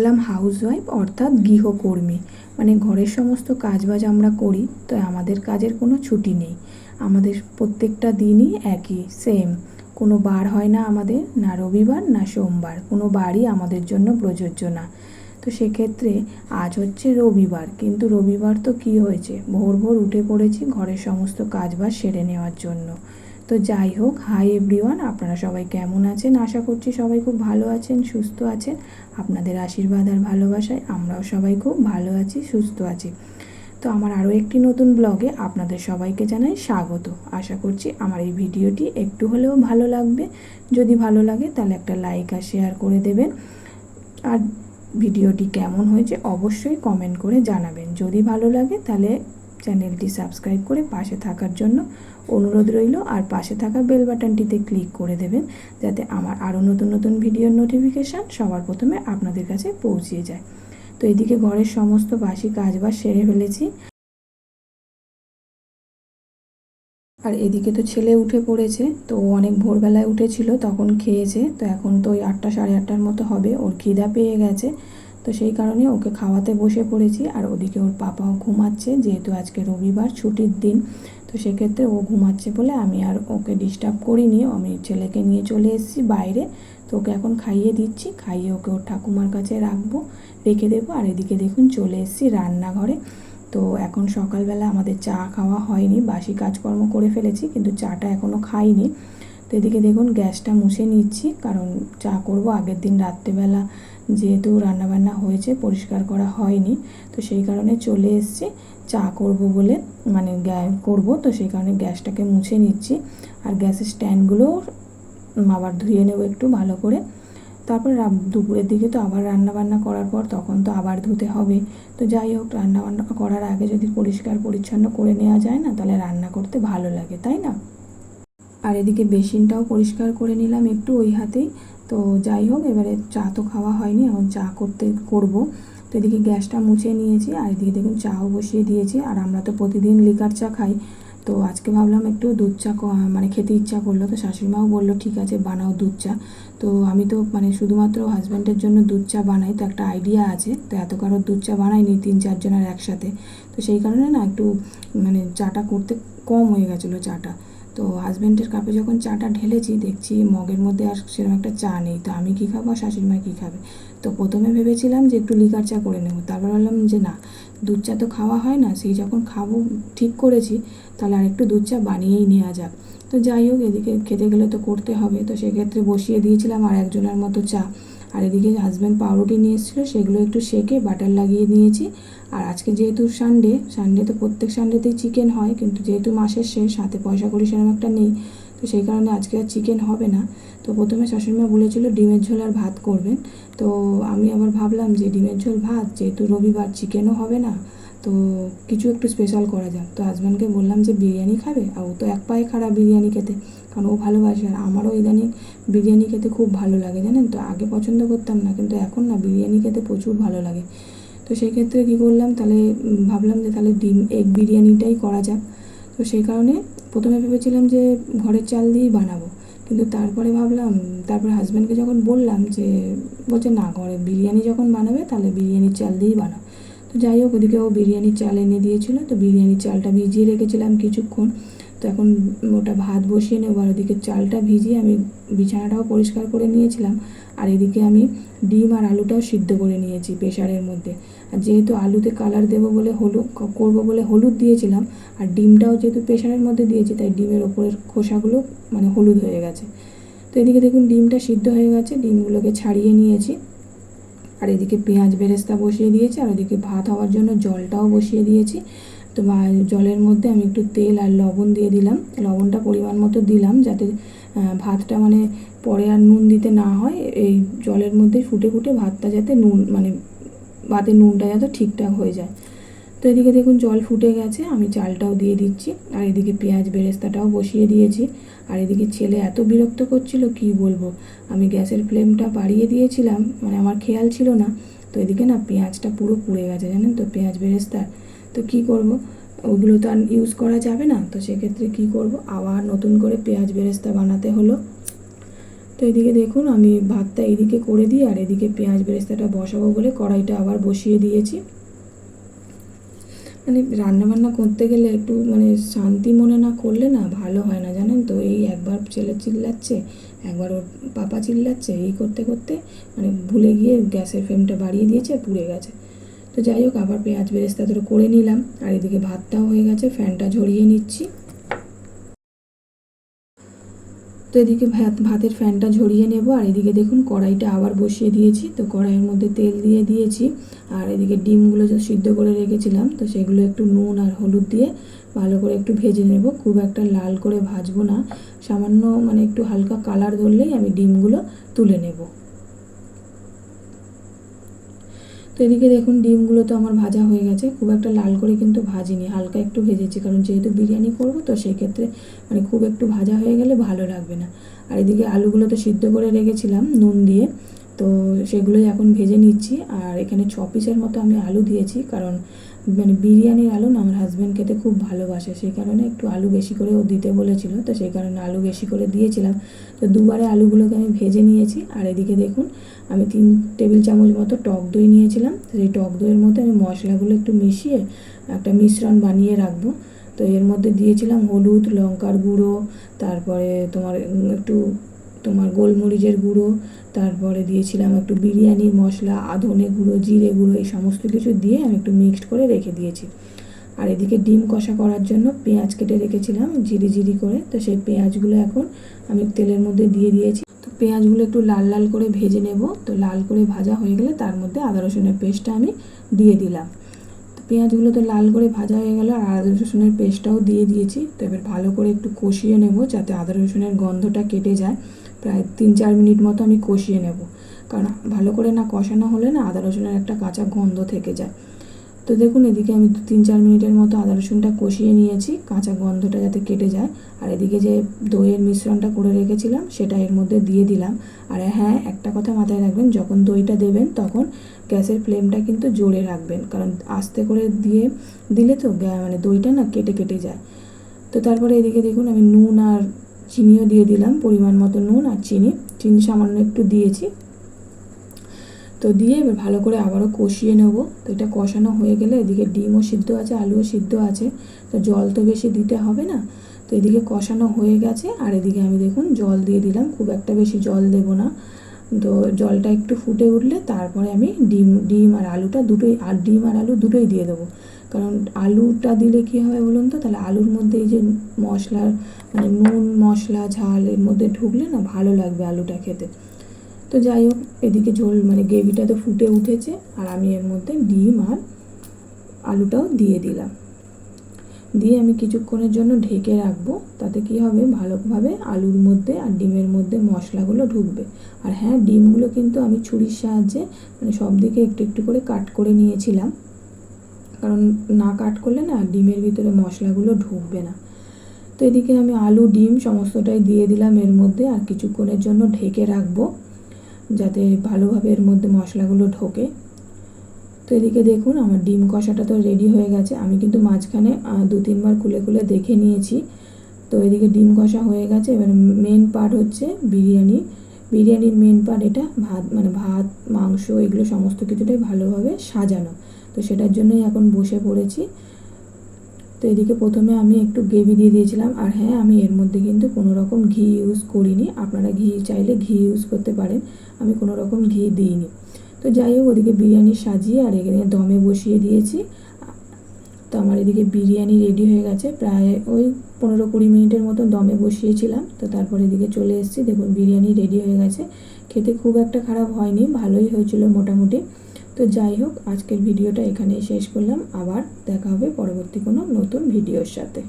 হলাম হাউসওয়াইফ অর্থাৎ গৃহকর্মী। মানে ঘরের সমস্ত কাজবাজ আমরা করি, তো আমাদের কাজের কোনো ছুটি নেই। আমাদের প্রত্যেকটা দিনই একই সেম কোনো বার হয় না আমাদের, না রবিবার, না সোমবার। কোনো বারই আমাদের জন্য প্রযোজ্য না। তো সেক্ষেত্রে আজ হচ্ছে রবিবার, কিন্তু রবিবার তো কী হয়েছে? ভোর ভোর উঠে পড়েছি ঘরের সমস্ত কাজবাজ সেরে নেওয়ার জন্য। তো যাই হোক হাই এভরিওয়ান আপনারা সবাই কেমন আছেন? আশা করছি সবাই খুব ভালো আছেন, সুস্থ আছেন। আপনাদের আশীর্বাদ আর ভালোবাসায় আমরাও সবাই খুব ভালো আছি, সুস্থ আছি। তো আমার আরও একটি নতুন ব্লগে আপনাদের সবাইকে জানাই স্বাগত। আশা করছি আমার এই ভিডিওটি একটু হলেও ভালো লাগবে। যদি ভালো লাগে তাহলে একটা লাইক আর শেয়ার করে দেবেন। আর ভিডিওটি কেমন হয়েছে অবশ্যই কমেন্ট করে জানাবেন। যদি ভালো লাগে তাহলে চ্যানেলটি সাবস্ক্রাইব করে পাশে থাকার জন্য অনুরোধ রইল। আর পাশে থাকা বেল বাটনটিতে ক্লিক করে দেবেন যাতে আমার আরও নতুন নতুন ভিডিওর নোটিফিকেশান সবার প্রথমে আপনাদের কাছে পৌঁছে যায়। তো এদিকে ঘরের সমস্ত বাসি কাজবাজ সেরে ফেলেছি। আর এদিকে তো ছেলে উঠে পড়েছে, তো অনেক ভোরবেলায় উঠেছিল, তখন খেয়েছে। তো এখন তো ওই আটটা সাড়ে আটটার মতো হবে, ওর খিদা পেয়ে গেছে। তো সেই কারণে ওকে খাওয়াতে বসে পড়েছি আর ওদিকে ওর পাপাও ঘুমাচ্ছে, যেহেতু আজকে রবিবার, ছুটির দিন। তো সেক্ষেত্রে ও ঘুমাচ্ছে বলে আমি আর ওকে ডিস্টার্ব করিনি। আমি ছেলেকে নিয়ে চলে এসেছি বাইরে। তো ওকে এখন খাইয়ে দিচ্ছি। খাইয়ে ওকে ওর ঠাকুমার কাছে রাখব, রেখে দেবো। আর এদিকে দেখুন, চলে এসেছি রান্নাঘরে। তো এখন সকালবেলা আমাদের চা খাওয়া হয়নি। বাসি কাজকর্ম করে ফেলেছি, কিন্তু চাটা এখনও খাইনি। তো এদিকে দেখুন গ্যাসটা মুছে নিচ্ছি, কারণ চা করব আগের দিন রাত্রেবেলা যেহেতু রান্নাবান্না হয়েছে, পরিষ্কার করা হয়নি, তো সেই কারণে চলে এসছি চা করব বলে মানে করব, তো সেই কারণে গ্যাসটাকে মুছে নিচ্ছি, আর গ্যাসের স্ট্যান্ডগুলো আবার ধুয়ে নেব একটু ভালো করে। তারপর দুপুরের দিকে তো আবার রান্নাবান্না করার পর তখন তো আবার ধুতে হবে, তো যাই হোক রান্নাবান্না করার আগে যদি পরিষ্কার পরিচ্ছন্ন করে নেওয়া যায় না, তাহলে রান্না করতে ভালো লাগে, তাই না? আর এদিকে বেসিনটাও পরিষ্কার করে নিলাম একটু ওই হাতেই। তো যাই হোক, এবারে চা তো খাওয়া হয়নি, এখন চা করতে করব। তো এদিকে গ্যাসটা মুছে নিয়েছি, আর এদিকে দেখুন চাও বসিয়ে দিয়েছি, আর আমরা তো প্রতিদিন লিকার চা খাই। তো আজকে ভাবলাম একটু দুধ চা মানে খেতে ইচ্ছা করল, তো শাশুড়িমাও বলল, ঠিক আছে, বানাও দুধ চা। তো আমি তো মানে শুধুমাত্র হাজব্যান্ডের জন্য দুধ চা বানাই, তো একটা আইডিয়া আছে। তো এত কারোর দুধ চা বানাইনি, তিন চারজনের একসাথে। তো সেই কারণে না একটু মানে চাটা করতে কম হয়ে গেছিল চাটা। তো হাজব্যান্ডের কাপে যখন চাটা ঢেলেছি, দেখছি মগের মধ্যে আর সেরকম একটা চা নেই। তো আমি কী খাব? আর শাশুড়িমা কী খাবে? তো প্রথমে ভেবেছিলাম যে একটু লিকার চা করে নেব। তারপর ভাবলাম যে না, দুধ চা তো খাওয়া হয় না, সেই যখন খাব, ঠিক করেছি, তাহলে আর একটু দুধ চা বানিয়েই নেওয়া যাক। তো যাই হোক, এদিকে খেতে গেলে তো করতে হবে। তো সেক্ষেত্রে বসিয়ে দিয়েছিলাম আর একজনের মতো চা। আর এদিকে হাজব্যান্ড পাউরুটি নিয়ে এসেছিল, সেগুলো একটু সেকে বাটার লাগিয়ে নিয়েছি। আর আজকে যেহেতু সানডে সানডে তো প্রত্যেক সানডেতেই চিকেন হয়, কিন্তু যেহেতু মাসের শেষ, হাতে পয়সা করি সেরকম একটা নেই, তো সেই কারণে আজকে আর চিকেন হবে না। তো প্রথমে শাশুড়িমা বলেছিল ডিমের ঝোল আর ভাত করবেন। তো আমি আবার ভাবলাম যে ডিমের ঝোল ভাত, যেহেতু রবিবার চিকেনও হবে না, তো কিছু একটু স্পেশাল করা যাক। তো হাজব্যান্ডকে বললাম যে বিরিয়ানি খাবে, আর ও তো এক পায়ে খারাপ বিরিয়ানি খেতে। কারণ ও ভালোবাসে আর আমারও ইদানিং বিরিয়ানি খেতে খুব ভালো লাগে, জানেন তো? আগে পছন্দ করতাম না, কিন্তু এখন না বিরিয়ানি খেতে প্রচুর ভালো লাগে। তো সেই ক্ষেত্রে কী করলাম, তাহলে ভাবলাম যে তাহলে ডিম, এগ বিরিয়ানিটাই করা যাক। তো সেই কারণে প্রথমে ভেবেছিলাম যে ঘরের চাল দিয়েই বানাবো। কিন্তু তারপরে ভাবলাম, তারপরে হাজব্যান্ডকে যখন বললাম যে, বলছে না, ঘরে বিরিয়ানি যখন বানাবে তাহলে বিরিয়ানির চাল দিয়েই বানাও। তো যাই হোক, ওদিকে ও বিরিয়ানির চাল এনে দিয়েছিল। তো বিরিয়ানির চালটা ভিজিয়ে রেখেছিলাম কিছুক্ষণ। তো এখন ওটা ভাত বসিয়ে নেব, আর ওদিকে চালটা ভিজিয়ে আমি বিছানাটাও পরিষ্কার করে নিয়েছিলাম, আর এদিকে আমি ডিম আর আলুটাও সিদ্ধ করে নিয়েছি প্রেশারের মধ্যে। আর যেহেতু আলুতে কালার দেবো বলে হলুদ করব বলে হলুদ দিয়েছিলাম, আর ডিমটাও যেহেতু প্রেশারের মধ্যে দিয়েছি, তাই ডিমের ওপরের খোসাগুলো মানে হলুদ হয়ে গেছে। তো এদিকে দেখুন ডিমটা সিদ্ধ হয়ে গেছে, ডিমগুলোকে ছাড়িয়ে নিয়েছি। আর এদিকে পেঁয়াজ বেরেস্তা বসিয়ে দিয়েছি, আর ওদিকে ভাত হওয়ার জন্য জলটাও বসিয়ে দিয়েছি। তো বা, জলের মধ্যে আমি একটু তেল আর লবণ দিয়ে দিলাম। লবণটা পরিমাণ মতো দিলাম যাতে ভাতটা মানে পরে আর নুন দিতে না হয়। এই জলের মধ্যে ফুটে ফুটে ভাতটা যাতে নুন মানে ভাতের নুনটা যাতে ঠিকঠাক হয়ে যায়। তো এদিকে দেখুন জল ফুটে গেছে, আমি চালটাও দিয়ে দিচ্ছি। আর এদিকে পেঁয়াজ বেরেস্তাটাও বসিয়ে দিয়েছি। আর এদিকে ছেলে এত বিরক্ত করছিল, কি বলব? আমি গ্যাসের ফ্লেমটা বাড়িয়ে দিয়েছিলাম মানে আমার খেয়াল ছিল না। তো এদিকে না পেঁয়াজটা পুরো পুড়ে গেছে, জানেন তো? পেঁয়াজ বেরেস্তার। তো কি করব? ওগুলো তো আর ইউজ করা যাবে না। তো সেক্ষেত্রে কি করব? আবার নতুন করে পেঁয়াজ বেরেস্তা বানাতে হলো। তো এদিকে দেখুন, আমি ভাতটা এদিকে করে দিই আর এদিকে পেঁয়াজ বেরেস্তাটা বসাবো বলে কড়াইটা আবার বসিয়ে দিয়েছি। মানে রান্নাবান্না করতে গেলে একটু মানে শান্তি মনে না করলে না ভালো হয় না, জানেন তো? এই একবার ছেলে চিল্লাচ্ছে, একবার ওর পাপা চিল্লাচ্ছে, এই করতে করতে মানে ভুলে গিয়ে গ্যাসের ফ্লেমটা বাড়িয়ে দিয়েছে পুড়ে গেছে। তো যাই হোক, আবার পেঁয়াজ বেরেস্তা ধরে করে নিলাম। আর এদিকে ভাতটাও হয়ে গেছে, ফ্যানটা ঝরিয়ে নিচ্ছি। তো এদিকে ভাত, ভাতের ফ্যানটা ঝরিয়ে নেব, আর এদিকে দেখুন কড়াইটা আবার বসিয়ে দিয়েছি। তো কড়াইয়ের মধ্যে তেল দিয়ে দিয়েছি, আর এদিকে ডিমগুলো যে সিদ্ধ করে রেখেছিলাম, তো সেগুলো একটু নুন আর হলুদ দিয়ে ভালো করে একটু ভেজে নেব। খুব একটা লাল করে ভাজবো না, সামান্য মানে একটু হালকা কালার ধরলেই আমি ডিমগুলো তুলে নেব। তো এদিকে দেখুন ডিমগুলো তো আমার ভাজা হয়ে গেছে। খুব একটা লাল করে কিন্তু ভাজিনি, হালকা একটু ভেজেছি। কারণ যেহেতু বিরিয়ানি করব, তো সেক্ষেত্রে মানে খুব একটু ভাজা হয়ে গেলে ভালো লাগবে না। আর এদিকে আলুগুলো তো সিদ্ধ করে রেখেছিলাম নুন দিয়ে, তো সেগুলোই এখন ভেজে নিচ্ছি। আর এখানে ছ পিসের মতো আমি আলু দিয়েছি, কারণ মানে বিরিয়ানির আলু না আমার হাজব্যান্ড খেতে খুব ভালোবাসে, সেই কারণে একটু আলু বেশি করে ও দিতে বলেছিল, তো সেই কারণে আলু বেশি করে দিয়েছিলাম। তো দুবারে আলুগুলোকে আমি ভেজে নিয়েছি, আর এদিকে দেখুন, আমি তিন টেবিল চামচ মতো টক দই নিয়েছিলাম সেই টক দইয়ের মধ্যে আমি মশলাগুলো একটু মিশিয়ে একটা মিশ্রণ বানিয়ে রাখব। তো এর মধ্যে দিয়েছিলাম হলুদ, লঙ্কার গুঁড়ো, তারপরে তোমার একটু তোমার গোলমরিচের গুঁড়ো, তারপরে দিয়েছিলাম একটু বিরিয়ানির মশলা আধনে গুঁড়ো, জিরে গুঁড়ো, এই সমস্ত কিছু দিয়ে আমি একটু মিক্সড করে রেখে দিয়েছি। আর এদিকে ডিম কষা করার জন্য পেঁয়াজ কেটে রেখেছিলাম জিরি জিরি করে। তো সেই পেঁয়াজগুলো এখন আমি তেলের মধ্যে দিয়ে দিয়েছি। তো পেঁয়াজগুলো একটু লাল লাল করে ভেজে নেব। তো লাল করে ভাজা হয়ে গেলে তার মধ্যে আদা রসুনের পেস্টটা আমি দিয়ে দিলাম। তো পেঁয়াজগুলো তো লাল করে ভাজা হয়ে গেল আর আদা রসুনের পেস্টটাও দিয়ে দিয়েছি। তো এবার ভালো করে একটু কষিয়ে নেব যাতে আদা রসুনের গন্ধটা কেটে যায়। প্রায় তিন চার মিনিট মতো আমি কষিয়ে নেব। কারণ ভালো করে না কষানো হলে না আদা রসুনের একটা কাঁচা গন্ধ থেকে যায়। তো দেখুন, এদিকে আমি দু তিন চার মিনিটের মতো আদা রসুনটা কষিয়ে নিয়েছি। কাঁচা গন্ধটা যাতে কেটে যায়। আর এদিকে যে দইয়ের মিশ্রণটা করে রেখেছিলাম, সেটা এর মধ্যে দিয়ে দিলাম। আর হ্যাঁ একটা কথা মাথায় রাখবেন, যখন দইটা দেবেন, তখন গ্যাসের ফ্লেমটা কিন্তু জোরে রাখবেন। কারণ আস্তে করে দিয়ে দিলে তো মানে দইটা না কেটে কেটে যায়। তো তারপরে এদিকে দেখুন, আমি নুন আর চিনিও দিয়ে দিলাম, পরিমাণ মতো নুন আর চিনি। চিনি সামান্য একটু দিয়েছি। তো দিয়ে এবার ভালো করে আবারও কষিয়ে নেব। তো এটা কষানো হয়ে গেলে এদিকে ডিমও সিদ্ধ আছে, আলুও সিদ্ধ আছে। তো জল তো বেশি দিতে হবে না। তো এদিকে কষানো হয়ে গেছে। আর এদিকে আমি দেখুন জল দিয়ে দিলাম, খুব একটা বেশি জল দেব না। তো জলটা একটু ফুটে উঠলে তারপরে আমি ডিম ডিম আর আলুটা দুটোই, আর ডিম আর আলু দুটোই দিয়ে দেবো। কারণ আলুটা দিলে কী হবে বলুন তো? তাহলে আলুর মধ্যে এই যে মশলার মানে নুন, মশলা, ঝাল এর মধ্যে ঢুকলে না ভালো লাগবে আলুটা খেতে। তো যাই হোক, এদিকে ঝোল মানে গ্রেভিটা তো ফুটে উঠেছে আর আমি এর মধ্যে ডিম আর আলুটাও দিয়ে দিলাম। দিয়ে আমি কিছুক্ষণের জন্য ঢেকে রাখব, তাতে কি হবে? ভালোভাবে আলুর মধ্যে আর ডিমের মধ্যে মশলাগুলো ঢুকবে। আর হ্যাঁ ডিমগুলো কিন্তু আমি ছুরির সাহায্যে মানে সব দিকে একটু একটু করে কাট করে নিয়েছিলাম। কারণ না কাট করলে না ডিমের ভিতরে মশলাগুলো ঢুকবে না। তো এদিকে আমি আলু, ডিম সমস্তটাই দিয়ে দিলাম এর মধ্যে আর কিছুক্ষণের জন্য ঢেকে রাখব যাতে ভালোভাবে এর মধ্যে মশলাগুলো ঢোকে। তো এদিকে দেখুন আমার ডিম কষাটা তো রেডি হয়ে গেছে। আমি কিন্তু মাঝখানে দু, তিনবার খুলে খুলে দেখে নিয়েছি। তো এদিকে ডিম কষা হয়ে গেছে। এবার মেন পার্ট হচ্ছে বিরিয়ানি। বিরিয়ানির মেন পার্ট এটা ভাত মানে ভাত, মাংস এগুলো সমস্ত কিছুটাই ভালোভাবে সাজানো। তো সেটার জন্যই এখন বসে পড়েছি। তো এদিকে প্রথমে আমি একটু গ্রেভি দিয়ে দিয়েছিলাম। আর হ্যাঁ আমি এর মধ্যে কিন্তু কোনো রকম ঘি ইউজ করিনি। আপনারা ঘি চাইলে ঘি ইউজ করতে পারেন। আমি কোনো রকম ঘি দিইনি। তো যাই হোক, ওদিকে বিরিয়ানি সাজিয়ে আর এখানে দমে বসিয়ে দিয়েছি। তো আমার এদিকে বিরিয়ানি রেডি হয়ে গেছে। প্রায় ওই পনেরো কুড়ি মিনিটের মতো দমে বসিয়েছিলাম। তো তারপর এদিকে চলে এসেছি। দেখুন, বিরিয়ানি রেডি হয়ে গেছে। খেতে খুব একটা খারাপ হয়নি। ভালোই হয়েছিল মোটামুটি। তো যাই হোক, আজকের ভিডিওটা এখানেই শেষ করলাম। আবার দেখা হবে পরবর্তী কোনো নতুন ভিডিওর সাথে।